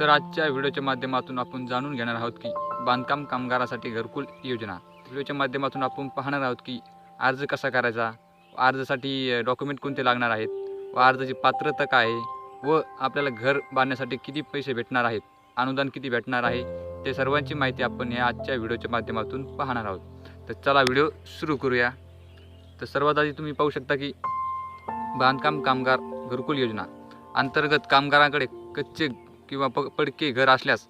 तर आजच्या व्हिडिओच्या माध्यमातून आपण जाणून घेणार आहोत की बांधकाम कामगारासाठी घरकुल योजना. व्हिडिओच्या माध्यमातून आपण पाहणार आहोत की अर्ज कसा करायचा अर्जासाठी डॉक्युमेंट कोणते लागणार आहेत व अर्जाची पात्रता काय आहे व आपल्याला घर बांधण्यासाठी किती पैसे भेटणार आहेत अनुदान किती भेटणार आहे ते सर्वांची माहिती आपण या आजच्या व्हिडिओच्या माध्यमातून पाहणार आहोत. तर चला व्हिडिओ सुरू करूया. तर सर्वात आधी तुम्ही पाहू शकता की बांधकाम कामगार घरकुल योजना अंतर्गत कामगारांकडे कच्चे किंवा प पडके घर असल्यास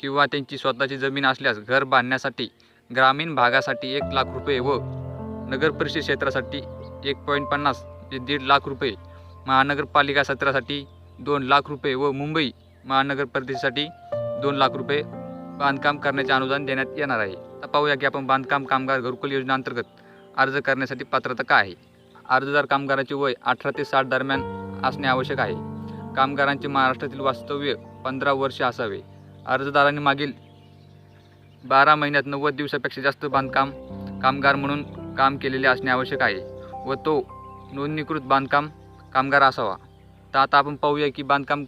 किंवा त्यांची स्वतःची जमीन असल्यास घर बांधण्यासाठी ग्रामीण भागासाठी एक लाख रुपये व नगर परिषद क्षेत्रासाठी एक पॉईंट पन्नास ते दीड लाख रुपये महानगरपालिका क्षेत्रासाठी दोन लाख रुपये व मुंबई महानगर परिषदेसाठी दोन लाख रुपये बांधकाम करण्याचे अनुदान देण्यात येणार आहे. आता पाहूया की आपण बांधकाम कामगार घरकुल योजना अंतर्गत अर्ज करण्यासाठी पात्रता काय आहे. अर्जदार कामगाराचे वय अठरा ते साठ दरम्यान असणे आवश्यक आहे. कामगारांचे महाराष्ट्रातील वास्तव्य पंधरा वर्ष असावे. अर्जदाराने मागील बारा महिन्यात नव्वद दिवसापेक्षा जास्त बांधकाम कामगार म्हणून काम केलेले असणे आवश्यक आहे व तो नोंदणीकृत बांधकाम कामगार असावा. तर आता आपण पाहूया की बांधकाम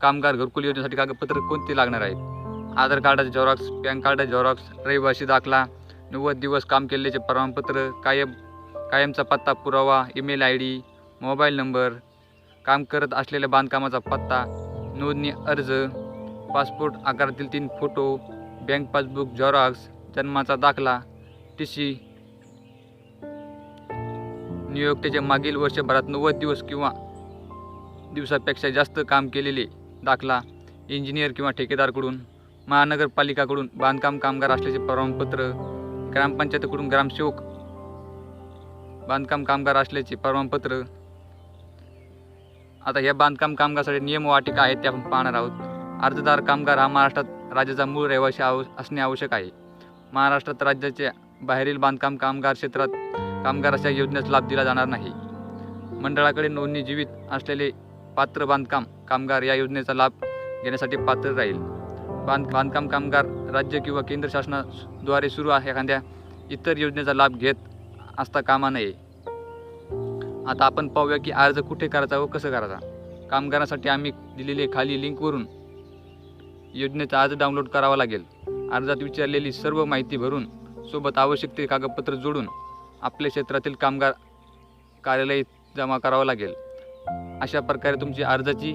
कामगार घरकुल योजनेसाठी कागदपत्र कोणते लागणार आहेत? आधार कार्डाचे झेरॉक्स पॅन कार्डाचे झेरॉक्स रहिवासी दाखला नव्वद दिवस काम केल्याचे प्रमाणपत्र कायम कायमचा पत्ता पुरावा email I D mobile number काम करत असलेल्या बांधकामाचा पत्ता नोंदणी अर्ज पासपोर्ट आकारातील तीन फोटो बँक पासबुक झेरॉक्स जन्माचा दाखला टी सी नियोक्त्याच्या मागील वर्षभरात नव्वद दिवस किंवा दिवसापेक्षा जास्त काम केलेले दाखला इंजिनियर किंवा ठेकेदारकडून महानगरपालिकाकडून बांधकाम कामगार असल्याचे प्रमाणपत्र ग्रामपंचायतीकडून ग्रामसेवक बांधकाम कामगार असल्याचे प्रमाणपत्र आता या बांधकाम कामगारासाठी नियम वाटिका आहेत ते आपण पाहणार आहोत. अर्जदार कामगार हा महाराष्ट्रात राज्याचा मूळ रहिवासी आव असणे आवश्यक आहे. महाराष्ट्रात राज्याच्या बाहेरील बांधकाम कामगार क्षेत्रात कामगाराच्या योजनेस लाभ दिला जाणार नाही. मंडळाकडे नोंदणी जीवित असलेले पात्र बांधकाम कामगार या योजनेचा लाभ घेण्यासाठी पात्र राहील. बांध बांधकाम कामगार राज्य किंवा केंद्र शासनाद्वारे सुरू आहे एखाद्या इतर योजनेचा लाभ घेत असता कामा नये. आता आपण पाहूया की अर्ज कुठे करायचा व कसं करायचा. कामगारांसाठी आम्ही दिलेले खाली लिंकवरून योजनेचा अर्ज डाउनलोड करावा लागेल. अर्जात विचारलेली सर्व माहिती भरून सोबत आवश्यक ते कागदपत्र जोडून आपल्या क्षेत्रातील कामगार कार्यालय जमा करावं लागेल. अशा प्रकारे तुमची अर्जाची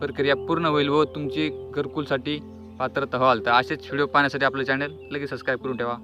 प्रक्रिया पूर्ण होईल व तुमची घरकुलसाठी पात्रता व्हाल तर असेच व्हिडिओ पाहण्यासाठी आपलं चॅनल लगेच सबस्क्राईब करून ठेवा.